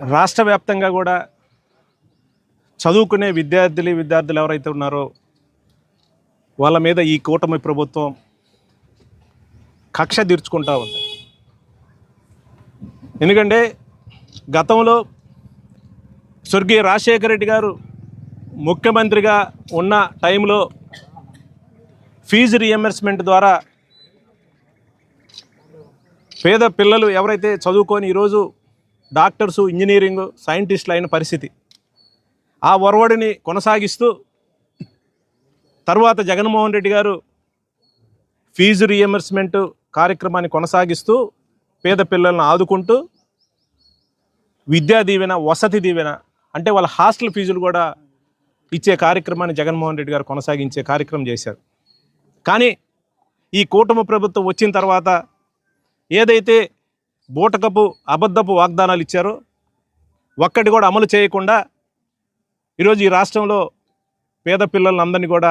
రాష్ట్ర వ్యాప్తంగా కూడా చదువుకునే విద్యార్థులు విద్యార్థులు ఎవరైతే ఉన్నారో వాళ్ళ మీద ఈ కూటమి ప్రభుత్వం కక్ష తీర్చుకుంటా ఉంది. ఎందుకంటే గతంలో స్వర్గీయ రాజశేఖర రెడ్డి గారు ముఖ్యమంత్రిగా ఉన్న టైంలో ఫీజు రియంబర్స్మెంట్ ద్వారా పేద పిల్లలు ఎవరైతే చదువుకొని ఈరోజు డాక్టర్సు ఇంజనీరింగ్ సైంటిస్టులు అయిన పరిస్థితి. ఆ ఒరవడిని కొనసాగిస్తూ తర్వాత జగన్మోహన్ రెడ్డి గారు ఫీజు రియంబర్స్మెంట్ కార్యక్రమాన్ని కొనసాగిస్తూ పేద పిల్లలను ఆదుకుంటూ విద్యా దీవెన వసతి దీవెన అంటే వాళ్ళ హాస్టల్ ఫీజులు కూడా ఇచ్చే కార్యక్రమాన్ని జగన్మోహన్ రెడ్డి గారు కొనసాగించే కార్యక్రమం చేశారు. కానీ ఈ కూటమి ప్రభుత్వం వచ్చిన తర్వాత ఏదైతే బూటకపు అబద్ధపు వాగ్దానాలు ఇచ్చారో. ఒక్కటి కూడా అమలు చేయకుండా ఈరోజు ఈ రాష్ట్రంలో పేద పిల్లలందరినీ కూడా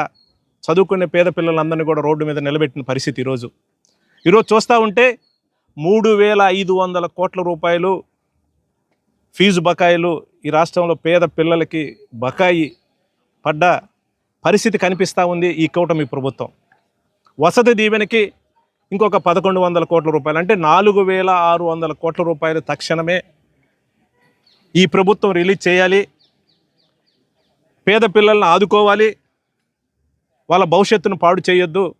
చదువుకునే పేద పిల్లలందరినీ కూడా రోడ్డు మీద నిలబెట్టిన పరిస్థితి ఈరోజు. ఈరోజు చూస్తూ ఉంటే మూడు వేల ఐదు వందల కోట్ల రూపాయలు ఫీజు బకాయిలు ఈ రాష్ట్రంలో పేద పిల్లలకి బకాయి పడ్డ పరిస్థితి కనిపిస్తూ ఉంది ఈ కూటమి ప్రభుత్వం. వసతి దీవెనకి ఇంకొక పదకొండు వందల కోట్ల రూపాయలు. అంటే నాలుగు వేల ఆరు వందల కోట్ల రూపాయలు తక్షణమే ఈ ప్రభుత్వం రిలీజ్ చేయాలి. పేద పిల్లల్ని ఆదుకోవాలి. వాళ్ళ భవిష్యత్తును పాడు చేయొద్దు.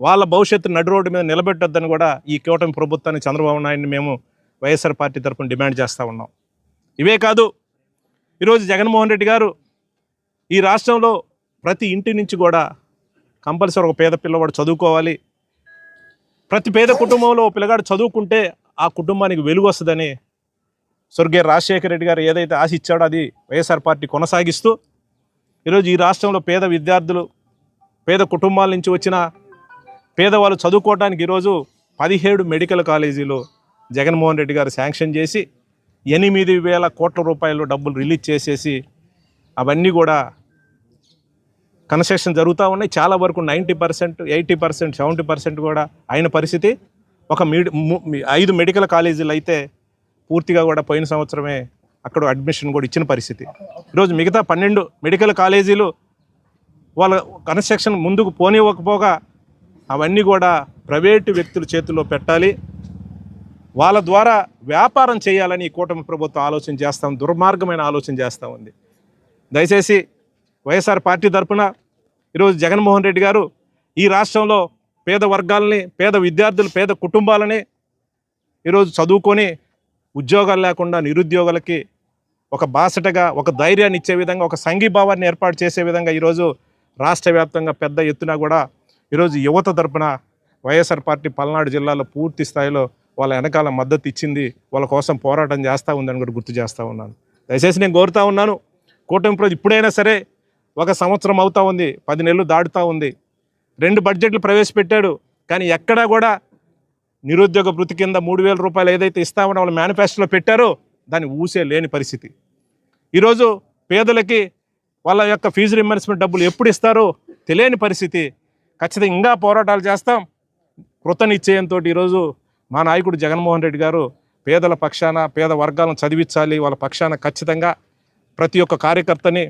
వాళ్ళ భవిష్యత్తు నడు రోడ్డు మీద నిలబెట్టొద్దని కూడా ఈ కూటమి ప్రభుత్వాన్ని చంద్రబాబు నాయుడిని మేము వైఎస్ఆర్ పార్టీ తరఫున డిమాండ్ చేస్తూ ఉన్నాం. ఇవే కాదు ఈరోజు జగన్మోహన్ రెడ్డి గారు ఈ రాష్ట్రంలో ప్రతి ఇంటి నుంచి కూడా కంపల్సరీ ఒక పేద పిల్లవాడు చదువుకోవాలి. ప్రతి పేద కుటుంబంలో పిల్లగాడు చదువుకుంటే ఆ కుటుంబానికి వెలుగు వస్తుందని స్వర్గీయ రాజశేఖర రెడ్డి గారు ఏదైతే ఆశ ఇచ్చాడో అది వైఎస్ఆర్ పార్టీ కొనసాగిస్తూ ఈరోజు ఈ రాష్ట్రంలో పేద విద్యార్థులు పేద కుటుంబాల నుంచి వచ్చిన పేదవాళ్ళు చదువుకోవడానికి ఈరోజు పదిహేడు మెడికల్ కాలేజీలు జగన్మోహన్ రెడ్డి గారు శాంక్షన్ చేసి ఎనిమిది వేల కోట్ల రూపాయలు డబ్బులు రిలీజ్ చేసేసి అవన్నీ కూడా కన్స్ట్రక్షన్ జరుగుతూ ఉన్నాయి. చాలా వరకు ninety percent eighty percent seventy percent కూడా అయిన పరిస్థితి. ఒక మీడి ము- ఐదు మెడికల్ కాలేజీలు అయితే పూర్తిగా కూడా పోయిన సంవత్సరమే అక్కడ అడ్మిషన్ కూడా ఇచ్చిన పరిస్థితి. ఈరోజు మిగతా పన్నెండు మెడికల్ కాలేజీలు వాళ్ళ కన్స్ట్రక్షన్ ముందుకు పోనివ్వకపోగా అవన్నీ కూడా ప్రైవేటు వ్యక్తుల చేతుల్లో పెట్టాలి. వాళ్ళ ద్వారా వ్యాపారం చేయాలని ఈ కూటమి ప్రభుత్వం ఆలోచన చేస్తాం దుర్మార్గమైన ఆలోచన చేస్తూ ఉంది. దయచేసి వైఎస్ఆర్ పార్టీ తరఫున ఈరోజు జగన్మోహన్ రెడ్డి గారు ఈ రాష్ట్రంలో పేద వర్గాలని పేద విద్యార్థులు పేద కుటుంబాలని ఈరోజు చదువుకొని ఉద్యోగాలు లేకుండా నిరుద్యోగులకి ఒక బాసటగా ఒక ధైర్యాన్ని ఇచ్చే విధంగా ఒక సంఘీభావాన్ని ఏర్పాటు చేసే విధంగా ఈరోజు రాష్ట్ర వ్యాప్తంగా పెద్ద ఎత్తున కూడా ఈరోజు యువత తరపున వైఎస్ఆర్ పార్టీ పల్నాడు జిల్లాలో పూర్తి స్థాయిలో వాళ్ళ వెనకాల మద్దతు ఇచ్చింది. వాళ్ళ కోసం పోరాటం చేస్తూ ఉందని కూడా గుర్తు చేస్తూ ఉన్నాను. దయచేసి నేను కోరుతా ఉన్నాను. కూటమి ప్రభుత్వం ఇప్పుడైనా సరే ఒక సంవత్సరం అవుతా ఉంది పది నెలలు దాటుతూ ఉంది. రెండు బడ్జెట్లు ప్రవేశపెట్టాడు కానీ ఎక్కడా కూడా నిరుద్యోగ వృత్తి కింద మూడు వేల రూపాయలు ఏదైతే ఇస్తామని వాళ్ళు మేనిఫెస్టోలో పెట్టారో దాన్ని ఊసే లేని పరిస్థితి. ఈరోజు పేదలకి వాళ్ళ యొక్క ఫీజు రింబర్స్మెంట్ డబ్బులు ఎప్పుడు ఇస్తారో తెలియని పరిస్థితి. ఖచ్చితంగా ఇంకా పోరాటాలు చేస్తాం. కృత నిశ్చయంతో ఈరోజు మా నాయకుడు జగన్మోహన్ రెడ్డి గారు పేదల పక్షాన పేద వర్గాలను చదివించాలి వాళ్ళ పక్షాన ఖచ్చితంగా ప్రతి ఒక్క కార్యకర్తని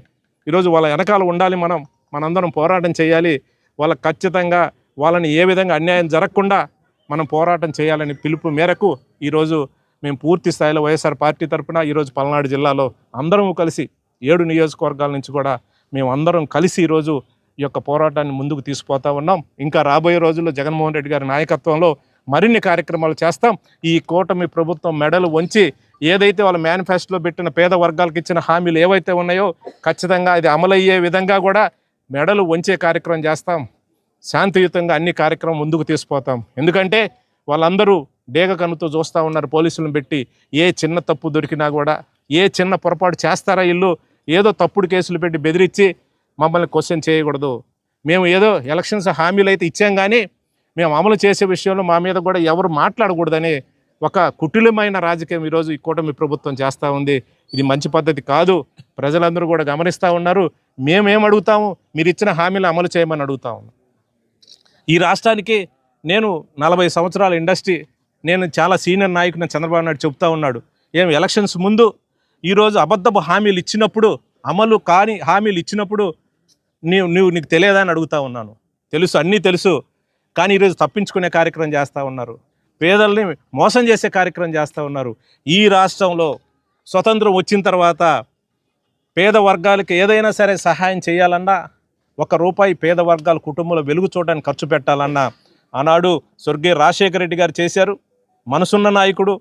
ఈరోజు వాళ్ళ వెనకాల ఉండాలి మనం మనందరం పోరాటం చేయాలి. వాళ్ళకి ఖచ్చితంగా వాళ్ళని ఏ విధంగా అన్యాయం జరగకుండా మనం పోరాటం చేయాలని పిలుపు మేరకు ఈరోజు మేము పూర్తి స్థాయిలో వైఎస్ఆర్ పార్టీ తరఫున ఈరోజు పల్నాడు జిల్లాలో అందరం కలిసి ఏడు నియోజకవర్గాల నుంచి కూడా మేము అందరం కలిసి ఈరోజు ఈ యొక్క పోరాటాన్ని ముందుకు తీసుకుపోతా ఉన్నాం. ఇంకా రాబోయే రోజుల్లో జగన్మోహన్ రెడ్డి గారి నాయకత్వంలో మరిన్ని కార్యక్రమాలు చేస్తాం. ఈ కూటమి ప్రభుత్వం మెడలు వంచి ఏదైతే వాళ్ళ మేనిఫెస్టోలో పెట్టిన పేద వర్గాలకు ఇచ్చిన హామీలు ఏవైతే ఉన్నాయో ఖచ్చితంగా అది అమలయ్యే విధంగా కూడా మెడలు వంచే కార్యక్రమం చేస్తాం. శాంతియుతంగా అన్ని కార్యక్రమం ముందుకు తీసుకుపోతాం. ఎందుకంటే వాళ్ళందరూ డేగ కన్నుతో చూస్తూ ఉన్నారు పోలీసులను పెట్టి. ఏ చిన్న తప్పు దొరికినా కూడా ఏ చిన్న పొరపాటు చేస్తారా ఇల్లు ఏదో తప్పుడు కేసులు పెట్టి బెదిరించి మమ్మల్ని క్వశ్చన్ చేయకూడదు. మేము ఏదో ఎలక్షన్స్ హామీలు అయితే ఇచ్చాం కానీ మేము అమలు చేసే విషయంలో మా మీద కూడా ఎవరు మాట్లాడకూడదని ఒక కుటిలమైన రాజకీయం ఈరోజు ఈ కూటమి ప్రభుత్వం చేస్తూ ఉంది. ఇది మంచి పద్ధతి కాదు. ప్రజలందరూ కూడా గమనిస్తూ ఉన్నారు. మేమేం అడుగుతాము? మీరు ఇచ్చిన హామీలు అమలు చేయమని అడుగుతా ఉన్నాం. ఈ రాష్ట్రానికి నేను నలభై సంవత్సరాల ఇండస్ట్రీ నేను చాలా సీనియర్ నాయకుని చంద్రబాబు నాయుడు చెప్తా ఉన్నాడు. ఏం ఎలక్షన్స్ ముందు ఈరోజు అబద్ధపు హామీలు ఇచ్చినప్పుడు అమలు కాని హామీలు ఇచ్చినప్పుడు నీవు నువ్వు నీకు తెలియదా అని అడుగుతా ఉన్నాను. తెలుసు అన్నీ తెలుసు. కానీ ఈరోజు తప్పించుకునే కార్యక్రమం చేస్తూ ఉన్నారు. పేదల్ని మోసం చేసే కార్యక్రమం చేస్తూ ఉన్నారు. ఈ రాష్ట్రంలో స్వతంత్రం వచ్చిన తర్వాత పేద వర్గాలకి ఏదైనా సరే సహాయం చేయాలన్నా ఒక రూపాయి పేద వర్గాల కుటుంబంలో వెలుగు చూడడానికి ఖర్చు పెట్టాలన్నా ఆనాడు స్వర్గీయ రాజశేఖర రెడ్డి గారు చేశారు. మనసున్న నాయకుడు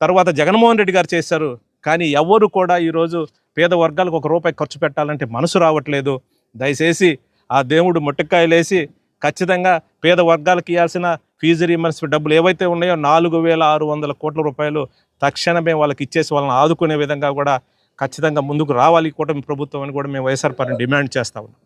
తర్వాత జగన్మోహన్ రెడ్డి గారు చేశారు. కానీ ఎవరు కూడా ఈరోజు పేద వర్గాలకు ఒక రూపాయి ఖర్చు పెట్టాలంటే మనసు రావట్లేదు. దయచేసి ఆ దేవుడు ముట్టకాయలేసి ఖచ్చితంగా పేద వర్గాలకు ఇవ్వాల్సిన ఫీజు రీఎంబర్స్మెంట్ డబ్బులు ఏవైతే ఉన్నాయో నాలుగు వేల ఆరు వందల కోట్ల రూపాయలు తక్షణమే వాళ్ళకి ఇచ్చేసి వాళ్ళని ఆదుకునే విధంగా కూడా ఖచ్చితంగా ముందుకు రావాలి కూటమి ప్రభుత్వం అని కూడా మేము వైఎస్ఆర్ పార్టీ డిమాండ్ చేస్తా ఉన్నాం.